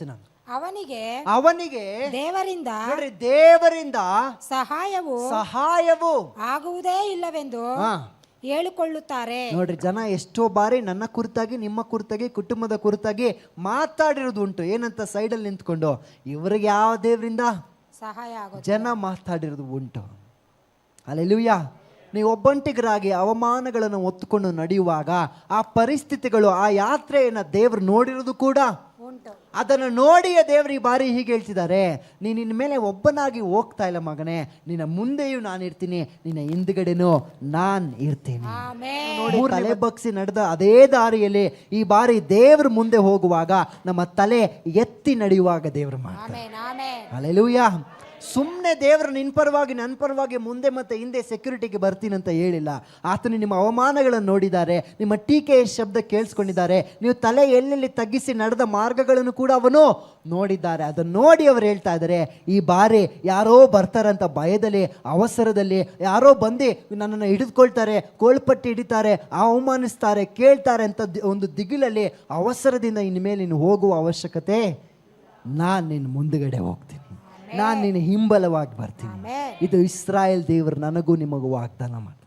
ನಾನು. ಅವನಿಗೆ ಅವನಿಗೆ ದೇವರಿಂದ ನೋಡ್ರಿ ದೇವರಿಂದ ಸಹಾಯವು ಸಹಾಯವು ಆಗುವುದೇ ಇಲ್ಲವೆಂದು ಹಾ. ಹೇಳಿಕೊಳ್ಳುತ್ತಾರೆ. ನೋಡ್ರಿ ಜನ ಎಷ್ಟೋ ಬಾರಿ ನನ್ನ ಕುರಿತಾಗಿ ನಿಮ್ಮ ಕುರಿತಾಗಿ ಕುಟುಂಬದ ಕುರಿತಾಗಿ ಮಾತಾಡಿರೋದು ಉಂಟು ಏನಂತ ಸೈಡಲ್ಲಿ ನಿಂತ್ಕೊಂಡು ಇವರಿಗೆ ಯಾವ ದೇವರಿಂದ ಸಹಾಯ ಆಗೋದು ಜನ ಮಾತಾಡಿರೋದು ಉಂಟು. ಅಲ್ಲೆಲುಯ್ಯ ನೀವು ಒಬ್ಬಂಟಿಗರಾಗಿ ಅವಮಾನಗಳನ್ನು ಒತ್ತುಕೊಂಡು ನಡೆಯುವಾಗ ಆ ಪರಿಸ್ಥಿತಿಗಳು ಆ ಯಾತ್ರೆಯನ್ನು ದೇವರು ನೋಡಿರೋದು ಕೂಡ ಅದನ್ನು ನೋಡಿಯ ದೇವರು ಈ ಬಾರಿ ಹೀಗೆ ಹೇಳ್ತಿದ್ದಾರೆ ನೀನು ನಿನ್ನ ಮೇಲೆ ಒಬ್ಬನಾಗಿ ಹೋಗ್ತಾ ಇಲ್ಲ ಮಗನೇ ನಿನ್ನ ಮುಂದೆಯೂ ನಾನು ಇರ್ತೀನಿ ನಿನ್ನ ಹಿಂದ್ಗಡೆನೂ ನಾನು ಇರ್ತೀನಿ. ಆಮೇಲೆ ನೋಡಿ ತಲೆ ಬಗ್ಸಿ ನಡೆದ ಅದೇ ದಾರಿಯಲ್ಲಿ ಈ ಬಾರಿ ದೇವ್ರ ಮುಂದೆ ಹೋಗುವಾಗ ನಮ್ಮ ತಲೆ ಎತ್ತಿ ನಡೆಯುವಾಗ ದೇವ್ರ ಮಾಡ್ತಾರೆ. ಆಮೇನ್ ಆಮೇನ್. ಅಲ್ಲೆಲೂಯ ಸುಮ್ಮನೆ ದೇವರು ನಿನ್ನ ಪರವಾಗಿ ನನ್ನ ಪರವಾಗಿ, ಮುಂದೆ ಮತ್ತೆ ಹಿಂದೆ ಸೆಕ್ಯೂರಿಟಿಗೆ ಬರ್ತೀನಂತ ಹೇಳಿಲ್ಲ. ಆತನು ನಿಮ್ಮ ಅವಮಾನಗಳನ್ನು ನೋಡಿದ್ದಾರೆ, ನಿಮ್ಮ ಟೀಕೆಯ ಶಬ್ದ ಕೇಳಿಸ್ಕೊಂಡಿದ್ದಾರೆ. ನೀವು ತಲೆ ಎಲ್ಲೆಲ್ಲಿ ತಗ್ಗಿಸಿ ನಡೆದ ಮಾರ್ಗಗಳನ್ನು ಕೂಡ ಅವನು ನೋಡಿದ್ದಾರೆ. ಅದನ್ನು ನೋಡಿ ಅವರು ಹೇಳ್ತಾ ಇದ್ದಾರೆ, ಈ ಬಾರಿ ಯಾರೋ ಬರ್ತಾರಂತ ಭಯದಲ್ಲಿ, ಅವಸರದಲ್ಲಿ, ಯಾರೋ ಬಂದು ನನ್ನನ್ನು ಹಿಡಿದುಕೊಳ್ತಾರೆ ಕೋಳ್ಪಟ್ಟಿ ಹಿಡಿತಾರೆ, ಅವಮಾನಿಸ್ತಾರೆ, ಕೇಳ್ತಾರೆ ಅಂತ ಒಂದು ದಿಗಿಲಲ್ಲಿ ಅವಸರದಿಂದ ಇನ್ಮೇಲೆ ನೀನು ಹೋಗುವ ಅವಶ್ಯಕತೆ ನಾನು ನಿನ್ನ ಮುಂದುಗಡೆ ಹೋಗ್ತೀನಿ. ನಾನು ನಿನ್ನ ಹಿಂಬಲವಾಗಿ ಬರ್ತೀನಿ. ಇದು ಇಸ್ರಾಯೇಲ್ ದೇವರು ನನಗೂ ನಿಮಗೂ ವಾಗ್ದಾನ ಮಾಡ್ತಾರೆ.